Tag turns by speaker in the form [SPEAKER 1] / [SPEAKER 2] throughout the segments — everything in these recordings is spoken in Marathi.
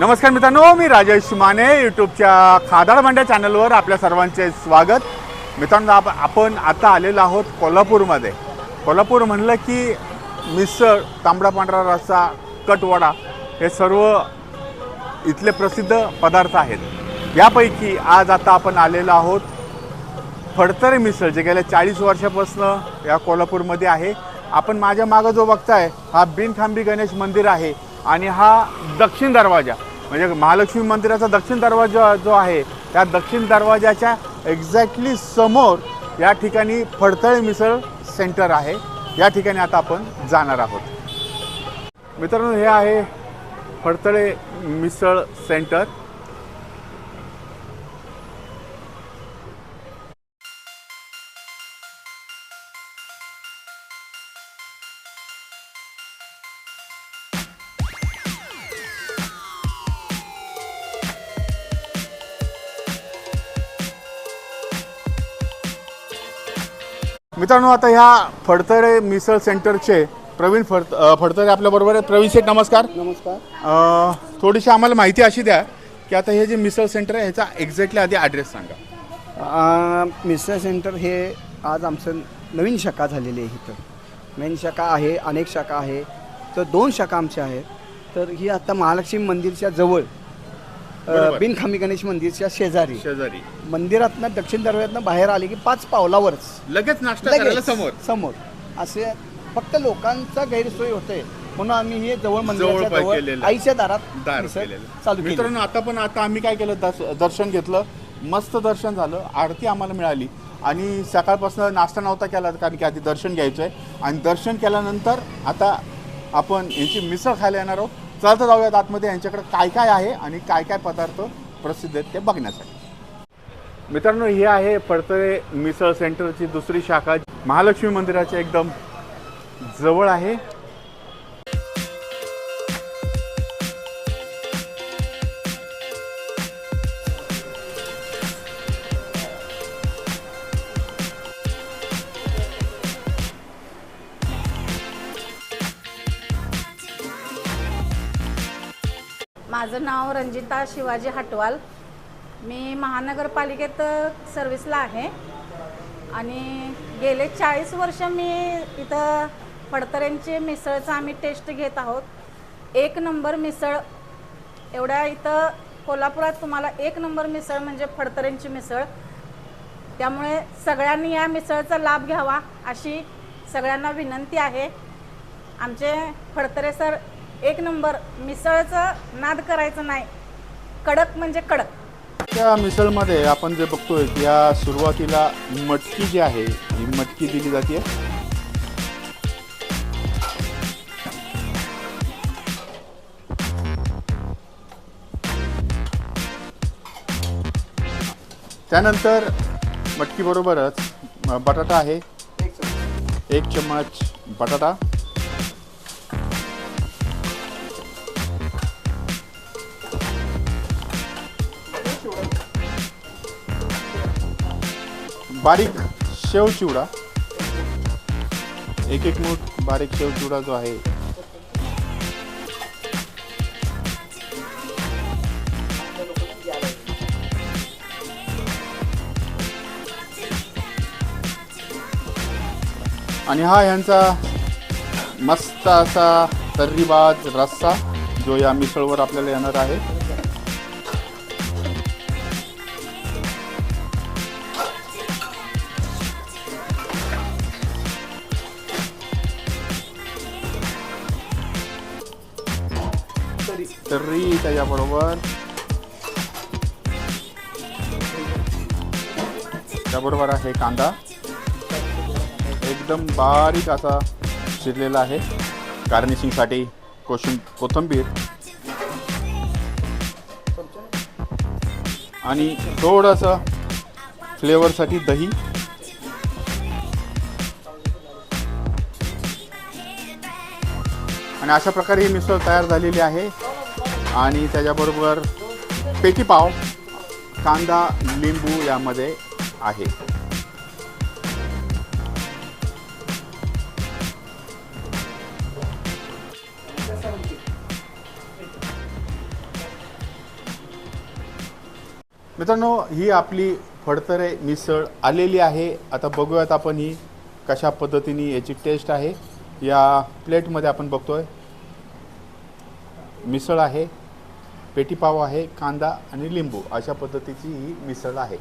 [SPEAKER 1] नमस्कार मित्रांनो मी राजेश माने यूट्यूबच्या खादाड भांड्या चॅनलवर आपल्या सर्वांचे स्वागत. मित्रांनो आप आपण आता आलेलो आहोत कोल्हापूरमध्ये. कोल्हापूर म्हणलं की मिसळ तांबडा पांढरा रस्सा कटवडा हे सर्व इथले प्रसिद्ध पदार्थ आहेत. यापैकी आज आता आपण आलेलो आहोत फडतरे मिसळ जे गेल्या चाळीस वर्षापासून या कोल्हापूरमध्ये आहे. आपण माझ्या मागं जो बघताय हा बिनखांबी गणेश मंदिर आहे आणि हा दक्षिण दरवाजा. म्हणजे महालक्ष्मी मंदिराचा दक्षिण दरवाजा जो आहे त्या दक्षिण दरवाजाच्या एक्झॅक्टली समोर या ठिकाणी फडतळे मिसळ सेंटर आहे. या ठिकाणी आता आपण जाणार आहोत. मित्रांनो हे आहे फडतळे मिसळ सेंटर मित्रांनो आता ह्या फडतरे मिसळ सेंटरचे प्रवीण फड अ, फडतरे आपल्याबरोबर आहेत. प्रवीण शेठ नमस्कार.
[SPEAKER 2] नमस्कार.
[SPEAKER 1] थोडीशी आम्हाला माहिती अशी द्या की आता हे जे मिसळ सेंटर आहे ह्याचा एक्झॅक्टली आधी ॲड्रेस सांगा.
[SPEAKER 2] मिसळ सेंटर हे आज आमचं नवीन शाखा झालेली आहे इथं. मेन शाखा आहे अनेक शाखा आहे. तर दोन शाखा आमच्या आहेत. तर ही आता महालक्ष्मी मंदिरच्या जवळ
[SPEAKER 1] बरोबर.
[SPEAKER 2] बिनखामी गणेश मंदिरच्या शेजारी.
[SPEAKER 1] शेजारी.
[SPEAKER 2] मंदिरातनं दक्षिण दरवाज्यातनं बाहेर आले की पाच पावलावरच.
[SPEAKER 1] लगेच नाश्ता करायला
[SPEAKER 2] लगेच.
[SPEAKER 1] समोर.
[SPEAKER 2] समोर. असे फक्त लोकांचा गैरसोय होते म्हणून आम्ही हे जवळ मंदिराच्या
[SPEAKER 1] जवळ
[SPEAKER 2] जवळ
[SPEAKER 1] केलेलं.
[SPEAKER 2] आईच्या दारात
[SPEAKER 1] दार
[SPEAKER 2] मिसळ
[SPEAKER 1] केलेलं.
[SPEAKER 2] चालू केली.
[SPEAKER 1] मित्रांनो आता पण आता आम्ही काय केलं? दर्श- दर्शन घेतलं. मस्त दर्शन झालं. आरती आम्हाला मिळाली. आणि सकाळपासून नाश्ता नव्हता केला कारण की आधी दर्शन घ्यायचं आहे आणि दर्शन केल्यानंतर आता आपण यांची मिसळ खायला येणार आहोत. चालतं जाऊयात आतमध्ये. यांच्याकडे काय काय आहे आणि काय काय पदार्थ प्रसिद्ध आहेत ते बघण्यासाठी. मित्रांनो ही आहे पडतळे मिसळ सेंटरची दुसरी शाखा. महालक्ष्मी मंदिराच्या एकदम जवळ आहे.
[SPEAKER 3] माझं नाव रंजिता शिवाजी हटवाल. मी महानगरपालिकेत सर्विसला आहे. आणि गेले चाळीस वर्ष मी इथं फडतऱ्यांची मिसळचं आम्ही टेस्ट घेत आहोत. एक नंबर मिसळ एवढ्या इथं कोल्हापुरात तुम्हाला एक नंबर मिसळ म्हणजे फडतऱ्यांची मिसळ. त्यामुळे सगळ्यांनी या मिसळचा लाभ घ्यावा अशी सगळ्यांना विनंती आहे. आमचे फडतरे सर एक नंबर मिसळचं नाद करायचं नाही. कडक म्हणजे कडक.
[SPEAKER 1] त्या मिसळमध्ये आपण जे बघतोय की या सुरुवातीला मटकी जी आहे ही मटकी दिली जाते. त्यानंतर मटकी बरोबरच बटाटा आहे. एक चम्मच बटाटा. बारीक शेव चिवडा. एक एक मूठ बारीक शेव चिवडा जो आहे. आणि हा ह्यांचा मस्त असा तर्रीबाज रस्सा जो या मिसळवर आपल्याला येणार आहे. तर्री त्याच्याबरोबर त्याबरोबर आहे कांदा. एकदम बारीक असा चिरलेला आहे. गार्निशिंगसाठी कोशिं कोथिंबीर. आणि थोडंसं फ्लेवरसाठी दही. आणि अशा प्रकारे ही मिसळ तयार झालेली आहे. आणि त्याच्याबरोबर पेटीपाव कांदा लिंबू यामध्ये आहे. मित्रांनो ही आपली फडतरे मिसळ आलेली आहे. आता बघूयात आपण ही कशा पद्धतीने याची टेस्ट आहे. या प्लेटमध्ये आपण बघतोय. मिसळ आहे. पेटीपाव आहे कांदा आणि लिंबू अशा पद्धतीची ही मिसळ आहे.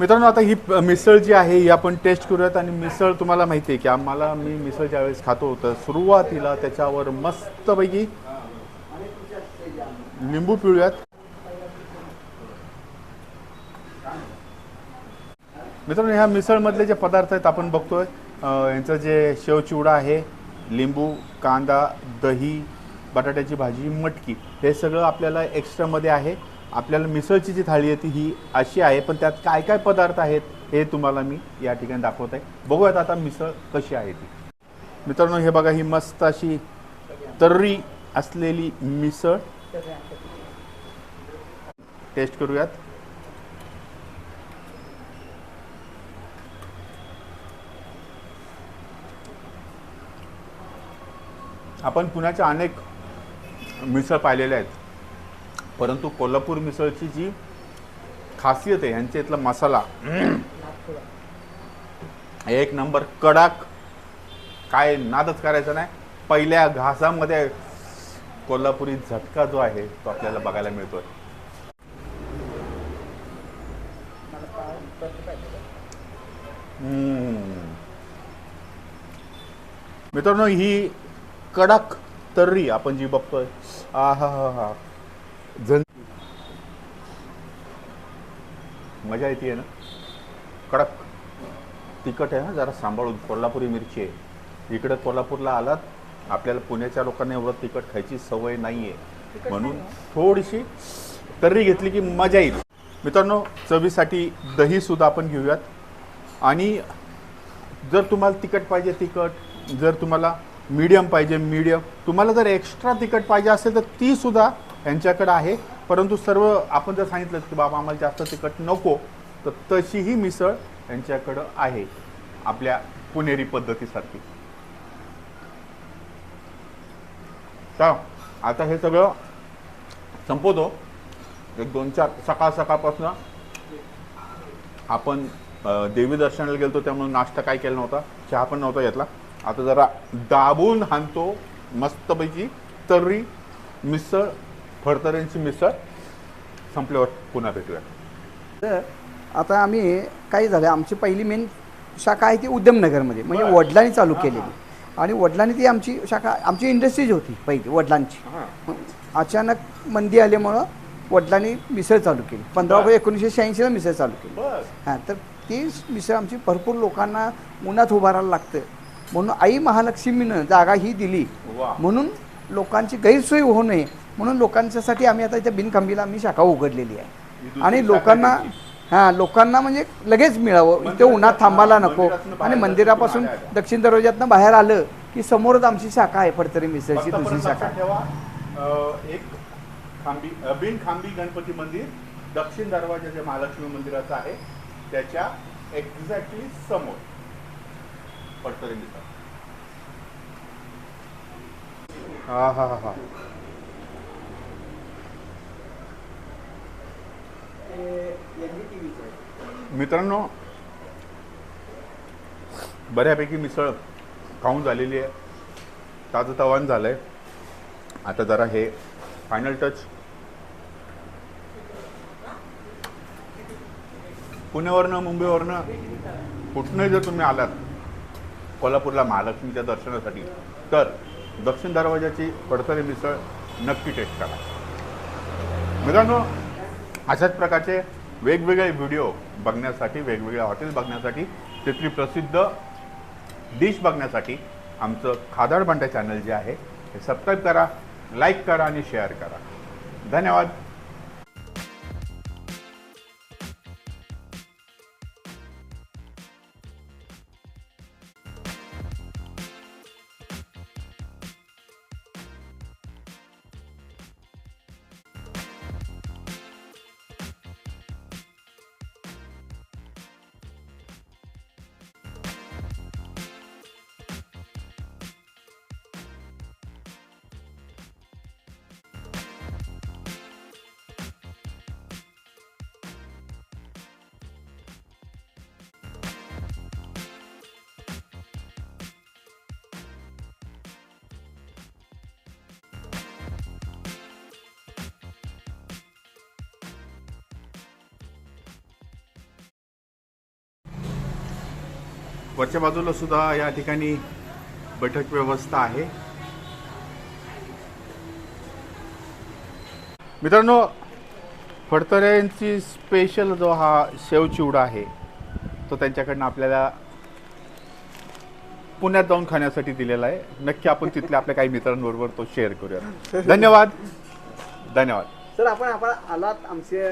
[SPEAKER 1] मित्रांनो आता ही मिसळ जी आहे ही आपण टेस्ट करूयात आणि मिसळ तुम्हाला माहिती आहे की आम्हाला मी मिसळ ज्यावेळेस खातो तर सुरुवातीला त्याच्यावर मस्तपैकी लिंबू पिळूयात. मित्रांनो ह्या मिसळमधले जे पदार्थ आहेत आपण बघतोय. यांचं जे शेवचिवडा आहे लिंबू कांदा दही बटाट्याची भाजी मटकी हे सगळं आपल्याला एक्स्ट्रामध्ये आहे. आपल्याला मिसळची जी थाळी आहे ती ही अशी आहे पण त्यात काय काय पदार्थ आहेत हे तुम्हाला मी या ठिकाणी दाखवत आहे. बघूयात आता मिसळ कशी आहे ती. मित्रांनो हे बघा ही मस्त अशी तर्री असलेली मिसळ. टेस्ट करूयात. आपण पुण्याच्या अनेक मिसळ पाहिलेल्या आहेत. परंतु कोल्हापूर मिसळची जी खासियत आहे यांच्या इथला मसाला एक नंबर कडक काय नादच करायचा नाही. पहिल्या घासामध्ये कोल्हापुरी झटका जो आहे तो आपल्याला बघायला मिळतोय. मित्रांनो ही कडक तर्री आपण जी बघतोय. आ हा हा हा झन मजा येते ना? कडक. तिखट आहे ना जरा सांभाळून. कोल्हापुरी मिरची आहे. इकडे कोल्हापूरला आलात आपल्याला पुण्याच्या लोकांना एवढं तिखट खायची सवय नाही आहे. म्हणून थोडीशी तर्री घेतली की मजा येईल. मित्रांनो चवीसाठी दहीसुद्धा आपण घेऊयात. आणि जर तुम्हाला तिखट पाहिजे तिखट जर तुम्हाला मीडियम पाहिजे मीडियम. तुम्हाला जर एक्स्ट्रा तिखट पाहिजे असेल तर ती सुद्धा यांच्याकडे आहे. परंतु सर्व आपण जर सांगितलं की बाबा आम्हाला जास्त तिखट नको तर तशीही मिसळ यांच्याकडं आहे. आपल्या पुणेरी पद्धतीसारखी. तर आता हे सगळं संपवतो. एक दोन चार सकाळ सकाळपासून आपण देवी दर्शनाला गेलो त्यामुळे नाश्ता काय केला नव्हता. चहा पण नव्हता घेतला. आता जरा दाबून हाणतो मस्तपैकी. तर्री मिसळ फडतऱ्यांची मिसळ. संपल्यावर पुन्हा भेटूया.
[SPEAKER 2] तर आता आम्ही काय झालं. आमची पहिली मेन शाखा आहे ती उद्यमनगरमध्ये. म्हणजे. वडिलांनी चालू केलेली. आणि वडिलांनी ती आमची शाखा आमची इंडस्ट्रीज होती पहिली वडिलांची. अचानक मंदी आल्यामुळं वडिलांनी मिसळ चालू केली. पंधरा
[SPEAKER 1] बरं.
[SPEAKER 2] एकोणीसशे शहाऐंशीला मिसळ चालू केली. हां तर ती मिसळ आमची भरपूर लोकांना उन्हात उभारायला लागतं. म्हणून आई महालक्ष्मीनं जागा ही दिली. म्हणून लोकांची गैरसोय होऊ नये. म्हणून लोकांच्यासाठी आम्ही आता इथे बिनखंबीला आम्ही शाखा उघडलेली आहे. आणि लोकांना. हां लोकांना म्हणजे लगेच मिळावं. इथे उन्हात थांबायला नको. आणि मंदिरापासून. दक्षिण दरवाज्यातनं बाहेर आलं की समोरच आमची शाखा आहे फडतरी मिसळची दुसरी शाखा.
[SPEAKER 1] एक खांबी बिन खांबी गणपती मंदिर दक्षिण दरवाजा जे महालक्ष्मी मंदिराचं आहे. त्याच्या एक्झॅक्टली समोर. पडतरी मिसळ हा हा हा हा. मित्रांनो बऱ्यापैकी मिसळ खाऊन झालेली आहे. ताजं तवान झालं आहे आता जरा हे फायनल टच पुण्यावरनं मुंबईवरनं कुठनंही जर तुम्ही आलात कोल्हापूरला महालक्ष्मीच्या दर्शनासाठी. तर दक्षिण दरवाजाची कडसरी मिसळ नक्की टेस्ट करा. मित्रांनो अशाच प्रकारचे वेगवेगळे व्हिडिओ बघण्यासाठी वेगवेगळे हॉटेल बघण्यासाठी तिथली प्रसिद्ध डिश बघण्यासाठी आमचं खादाड भांडा चॅनल जे आहे हे सबस्क्राईब करा लाईक करा आणि शेअर करा. धन्यवाद. वरच्या बाजूला सुद्धा या ठिकाणी बैठक व्यवस्था आहे. मित्रांनो फडतऱ्यांची स्पेशल जो हा शेव चिवडा आहे तो त्यांच्याकडनं आपल्याला पुण्यात जाऊन खाण्यासाठी दिलेला आहे. नक्की आपण तिथल्या आपल्या काही मित्रांबरोबर तो शेअर करूया. धन्यवाद. धन्यवाद.
[SPEAKER 2] सर आपण आपण आलात आमचे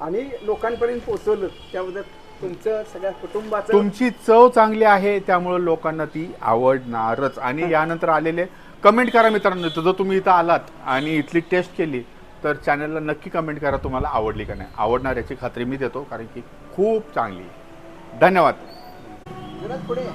[SPEAKER 2] आणि लोकांपर्यंत पोहोचवलं. त्याबद्दल तुमचं सगळ्या कुटुंबाचं.
[SPEAKER 1] तुमची चव चांगली आहे त्यामुळे लोकांना ती आवडणारच. आणि यानंतर आलेले कमेंट करा मित्रांनो तर जर तुम्ही इथं आलात आणि इथली टेस्ट केली तर चॅनलला नक्की कमेंट करा तुम्हाला आवडली का नाही. आवडणार याची खात्री मी देतो कारण की खूप चांगली आहे. धन्यवाद.
[SPEAKER 2] पुढे.